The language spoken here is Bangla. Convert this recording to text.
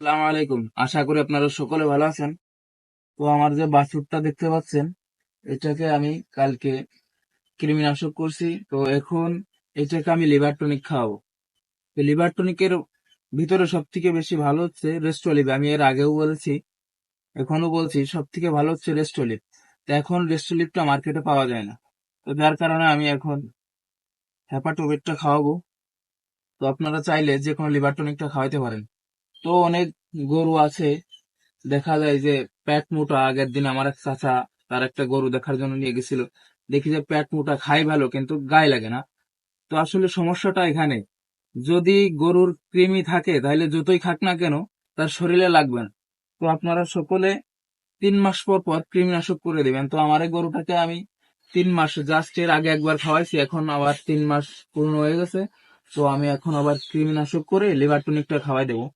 আসসালামু আলাইকুম। আশা করি আপনারা সকলে ভালো আছেন। তো আমার যে বাছুরটা দেখতে পাচ্ছেন, এটাকে আমি কালকে কৃমিনাশক করছি। তো এখন এটাকে আমি লিভার টনিক খাওয়াবো। লিভার টনিকের ভিতরে সব থেকে বেশি ভালো হচ্ছে রেস্টোলিভ আমি এর আগেও বলেছি এখনও বলছি সব থেকে ভালো হচ্ছে রেস্টোলিভ তো এখন রেস্টোলিভটা মার্কেটে পাওয়া যায় না। তো যার কারণে আমি এখন হ্যাপাটোবেটটা খাওয়াবো। তো আপনারা চাইলে যে কোনো লিভার টনিকটা খাওয়াতে পারেন। তো অনেক গরু আছে। দেখা যায় যে পেট মোটা আগের দিন আমার এক চাচা তার একটা গরু দেখার জন্য নিয়ে গেছিল। দেখি যে পেট মোটা খাই ভালো, কিন্তু গায়ে লাগে না। তো আসলে সমস্যাটা এখানে, যদি গরুর কৃমি থাকে, তাহলে যতই খাক না কেন, তার শরীরে লাগবে না। তো আপনারা সকলে তিন মাস পর পর কৃমিনাশক করে দিবেন। তো আমার এই গরুটাকে আমি তিন মাস, জাস্ট এর আগে একবার খাওয়াইছি, এখন আবার তিন মাস পূর্ণ হয়ে গেছে। তো আমি এখন আবার কৃমিনাশক করে লিভার টনিকটা খাওয়াই দেবো।